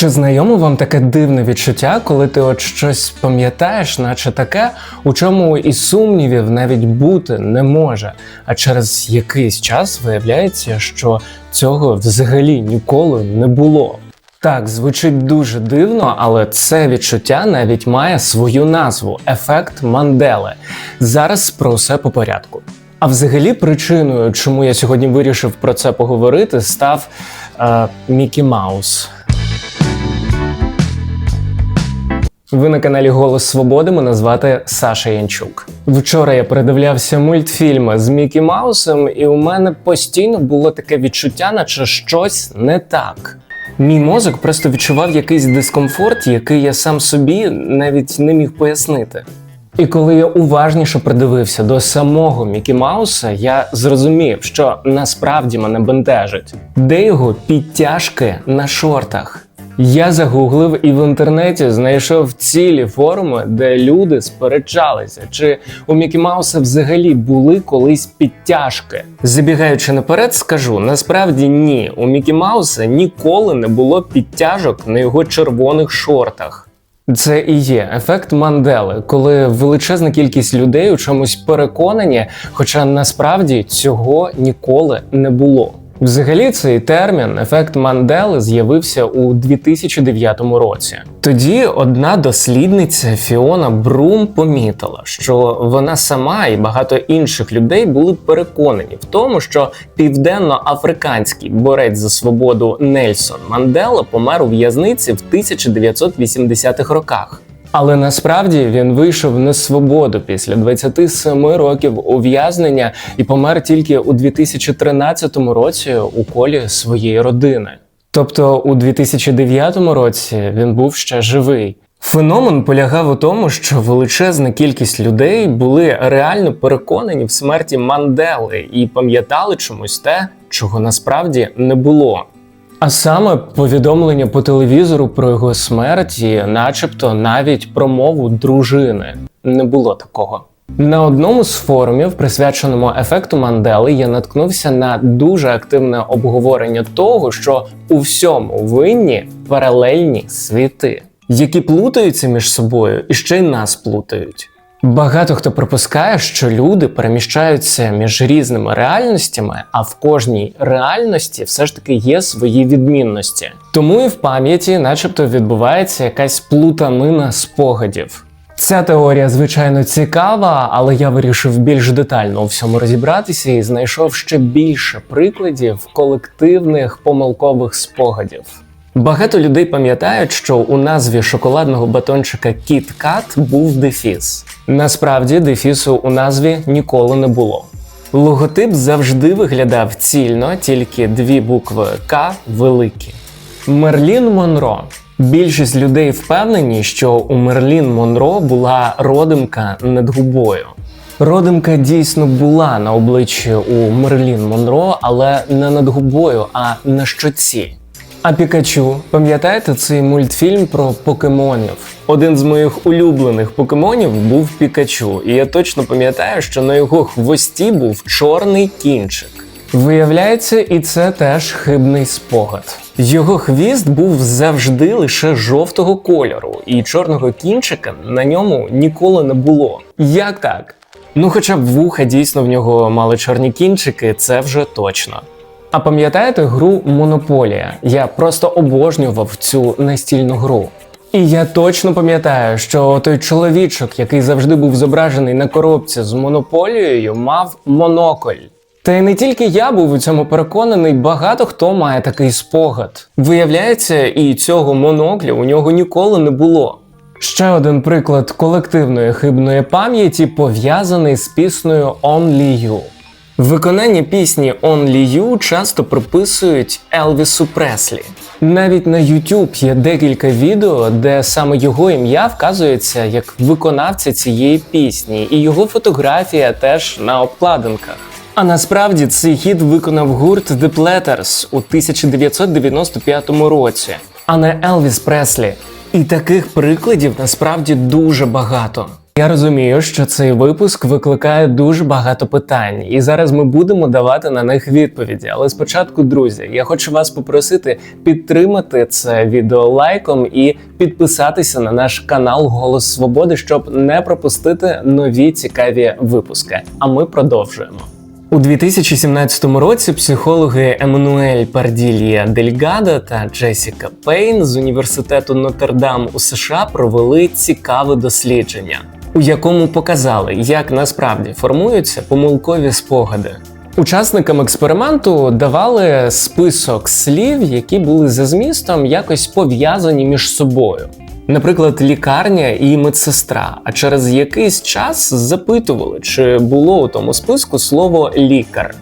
Чи знайомо вам таке дивне відчуття, коли ти от щось пам'ятаєш, наче таке, у чому і сумнівів навіть бути не може, а через якийсь час виявляється, що цього взагалі ніколи не було. Так, звучить дуже дивно, але це відчуття навіть має свою назву ефект Мандели. Зараз про все по порядку. А взагалі, причиною, чому я сьогодні вирішив про це поговорити, став е, Мікі Маус. Ви на каналі Голос Свободи. Мене звати Саша Янчук. Вчора я передивлявся мультфільми з Мікі Маусом, і у мене постійно було таке відчуття, наче щось не так. Мій мозок просто відчував якийсь дискомфорт, який я сам собі навіть не міг пояснити. І коли я уважніше придивився до самого Мікі Мауса, я зрозумів, що насправді мене бентежить, де його підтяжки на шортах. Я загуглив і в інтернеті знайшов цілі форуми, де люди сперечалися, чи у Мікі Мауса взагалі були колись підтяжки. Забігаючи наперед, скажу: насправді ні, у Мікі Мауса ніколи не було підтяжок на його червоних шортах. Це і є ефект Мандели, коли величезна кількість людей у чомусь переконані, хоча насправді цього ніколи не було. Взагалі, цей термін ефект Мандели з'явився у 2009 році. Тоді одна дослідниця Фіона Брум помітила, що вона сама і багато інших людей були переконані в тому, що південно-африканський борець за свободу Нельсон Мандела помер у в'язниці в 1980-х роках. Але насправді він вийшов на свободу після 27 років ув'язнення і помер тільки у 2013 році у колі своєї родини. Тобто у 2009 році він був ще живий. Феномен полягав у тому, що величезна кількість людей були реально переконані в смерті Мандели і пам'ятали чомусь те, чого насправді не було. А саме повідомлення по телевізору про його смерть, і начебто навіть промову дружини. Не було такого. На одному з форумів, присвяченому ефекту Мандели, я наткнувся на дуже активне обговорення того, що у всьому винні паралельні світи, які плутаються між собою і ще й нас плутають. Багато хто припускає, що люди переміщаються між різними реальностями, а в кожній реальності все ж таки є свої відмінності. Тому і в пам'яті, начебто, відбувається якась плутанина спогадів. Ця теорія, звичайно, цікава, але я вирішив більш детально у всьому розібратися і знайшов ще більше прикладів колективних помилкових спогадів. Багато людей пам'ятають, що у назві шоколадного батончика Kit Kat був дефіс. Насправді дефісу у назві ніколи не було. Логотип завжди виглядав цільно, тільки дві букви К великі. Мерлін Монро. Більшість людей впевнені, що у Мерлін Монро була родимка над губою. Родимка дійсно була на обличчі у Мерлін Монро, але не над губою, а на щоці. А Пікачу, пам'ятаєте цей мультфільм про покемонів? Один з моїх улюблених покемонів був Пікачу, і я точно пам'ятаю, що на його хвості був чорний кінчик. Виявляється, і це теж хибний спогад. Його хвіст був завжди лише жовтого кольору, і чорного кінчика на ньому ніколи не було. Як так? Ну, хоча б вуха дійсно в нього мали чорні кінчики, це вже точно. А пам'ятаєте гру Монополія? Я просто обожнював цю настільну гру. І я точно пам'ятаю, що той чоловічок, який завжди був зображений на коробці з монополією, мав монокль. Та й не тільки я був у цьому переконаний, багато хто має такий спогад. Виявляється, і цього монокля у нього ніколи не було. Ще один приклад колективної хибної пам'яті пов'язаний з піснею Only You. Виконання пісні Only You часто приписують Елвісу Преслі. Навіть на YouTube є декілька відео, де саме його ім'я вказується як виконавця цієї пісні, і його фотографія теж на обкладинках. А насправді цей хіт виконав гурт The Platters у 1995 році, а не Елвіс Преслі. І таких прикладів насправді дуже багато. Я розумію, що цей випуск викликає дуже багато питань, і зараз ми будемо давати на них відповіді. Але спочатку, друзі, я хочу вас попросити підтримати це відео лайком і підписатися на наш канал Голос Свободи, щоб не пропустити нові цікаві випуски. А ми продовжуємо. У 2017 році психологи Еммануель Парділья Дельгадо та Джесіка Пейн з університету Нотр-Дам у США провели цікаве дослідження, у якому показали, як насправді формуються помилкові спогади. Учасникам експерименту давали список слів, які були за змістом якось пов'язані між собою. Наприклад, лікарня і медсестра, а через якийсь час запитували, чи було у тому списку слово лікар.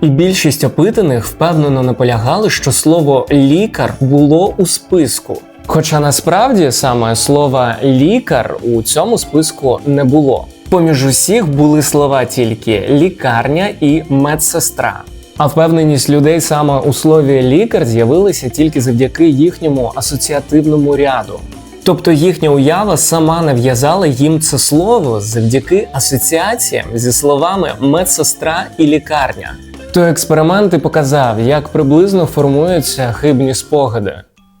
І більшість опитаних впевнено наполягали, що слово лікар було у списку. Хоча насправді саме слова лікар у цьому списку не було. Поміж усіх були слова тільки лікарня і медсестра. А впевненість людей саме у слові лікар з'явилася тільки завдяки їхньому асоціативному ряду. Тобто їхня уява сама нав'язала їм це слово завдяки асоціаціям зі словами медсестра і лікарня. Той експеримент і показав, як приблизно формуються хибні спогади.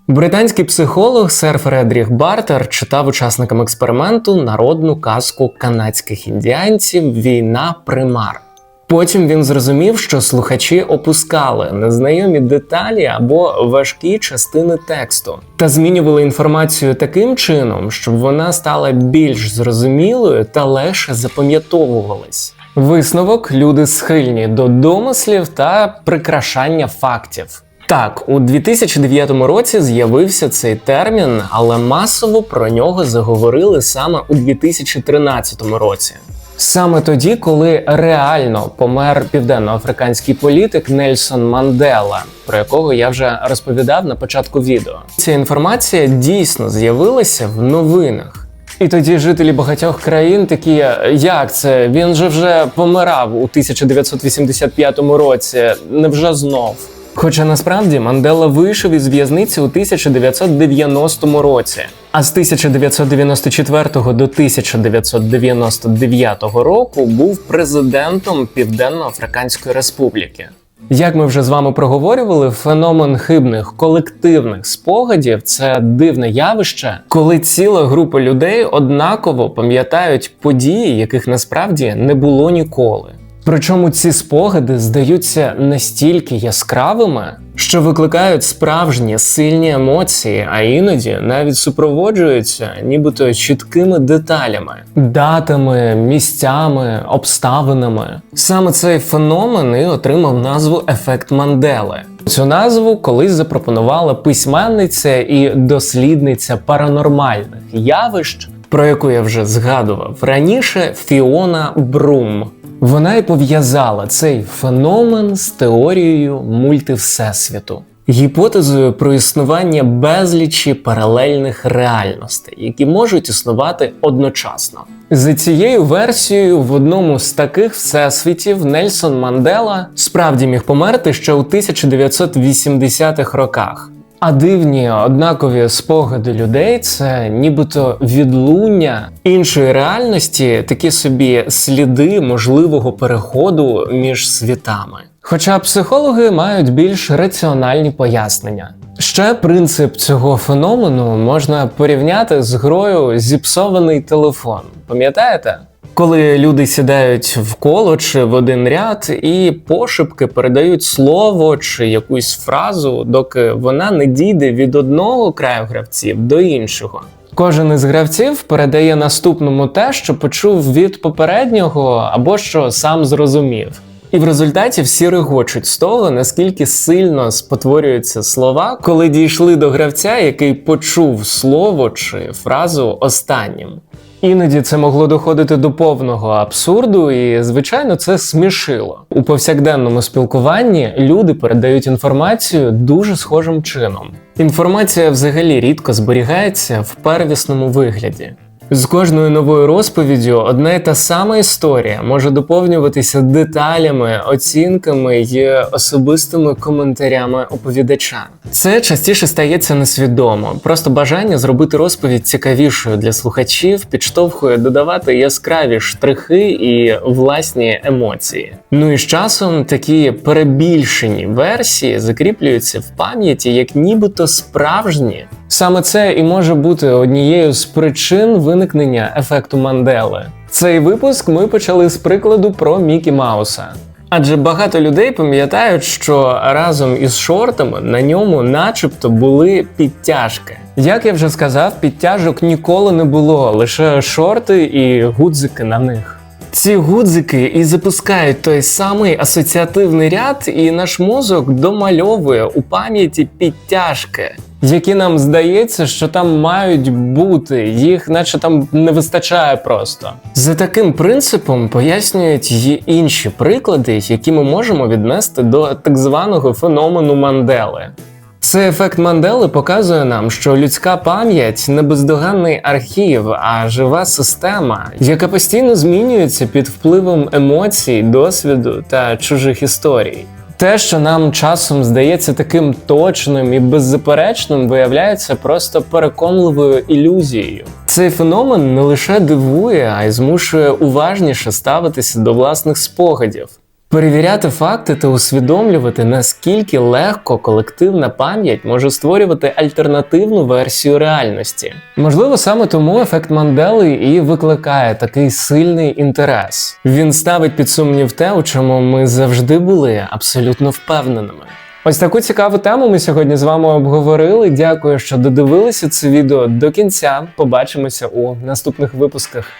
Британський психолог сер Фредріх Бартер читав учасникам експерименту народну казку канадських індіанців Війна примар. Потім він зрозумів, що слухачі опускали незнайомі деталі або важкі частини тексту та змінювали інформацію таким чином, щоб вона стала більш зрозумілою та легше запам'ятовувалась. Висновок люди схильні до домислів та прикрашання фактів. Так, у 2009 році з'явився цей термін, але масово про нього заговорили саме у 2013 році. Саме тоді, коли реально помер південноафриканський політик Нельсон Мандела, про якого я вже розповідав на початку відео. Ця інформація дійсно з'явилася в новинах. І тоді жителі багатьох країн такі, як це? Він же вже помирав у 1985 році, невже знов? Хоча насправді Мандела вийшов із в'язниці у 1990 році, а з 1994 до 1999 року був президентом Південно-Африканської Республіки. Як ми вже з вами проговорювали, феномен хибних колективних спогадів це дивне явище, коли ціла група людей однаково пам'ятають події, яких насправді не було ніколи. Причому ці спогади здаються настільки яскравими, що викликають справжні сильні емоції, а іноді навіть супроводжуються нібито чіткими деталями, датами, місцями, обставинами. Саме цей феномен і отримав назву ефект Мандели. Цю назву колись запропонувала письменниця і дослідниця паранормальних явищ, про яку я вже згадував раніше Фіона Брум. Вона й пов'язала цей феномен з теорією мультивсесвіту, гіпотезою про існування безлічі паралельних реальностей, які можуть існувати одночасно. За цією версією, в одному з таких всесвітів Нельсон Мандела справді міг померти ще у 1980-х роках. А дивні однакові спогади людей це нібито відлуння іншої реальності, такі собі сліди можливого переходу між світами. Хоча психологи мають більш раціональні пояснення. Ще принцип цього феномену можна порівняти з грою зіпсований телефон. Пам'ятаєте? Коли люди сідають в коло чи в один ряд і пошепки передають слово чи якусь фразу, доки вона не дійде від одного краю гравців до іншого. Кожен із гравців передає наступному те, що почув від попереднього або що сам зрозумів. І в результаті всі регочуть з того, наскільки сильно спотворюються слова, коли дійшли до гравця, який почув слово чи фразу останнім. Іноді це могло доходити до повного абсурду, і звичайно, це смішило. У повсякденному спілкуванні люди передають інформацію дуже схожим чином. Інформація взагалі рідко зберігається в первісному вигляді. З кожною новою розповіддю одна й та сама історія може доповнюватися деталями, оцінками й особистими коментарями оповідача. Це частіше стається несвідомо. Просто бажання зробити розповідь цікавішою для слухачів підштовхує додавати яскраві штрихи і власні емоції. Ну і з часом такі перебільшені версії закріплюються в пам'яті як нібито справжні. Саме це і може бути однією з причин виникнення ефекту Мандели. Цей випуск ми почали з прикладу про Мікі Мауса. Адже багато людей пам'ятають, що разом із шортами на ньому начебто були підтяжки. Як я вже сказав, підтяжок ніколи не було, лише шорти і гудзики на них. Ці гудзики і запускають той самий асоціативний ряд, і наш мозок домальовує у пам'яті підтяжки, які нам здається, що там мають бути, їх наче там не вистачає просто. За таким принципом пояснюють й інші приклади, які ми можемо віднести до так званого феномену Мандели. Цей ефект Мандели показує нам, що людська пам'ять не бездоганний архів, а жива система, яка постійно змінюється під впливом емоцій, досвіду та чужих історій. Те, що нам часом здається таким точним і беззаперечним, виявляється просто переконливою ілюзією. Цей феномен не лише дивує, а й змушує уважніше ставитися до власних спогадів. Перевіряти факти та усвідомлювати, наскільки легко колективна пам'ять може створювати альтернативну версію реальності. Можливо, саме тому ефект Мандели і викликає такий сильний інтерес. Він ставить під сумнів те, у чому ми завжди були абсолютно впевненими. Ось таку цікаву тему ми сьогодні з вами обговорили. Дякую, що додивилися це відео до кінця. Побачимося у наступних випусках.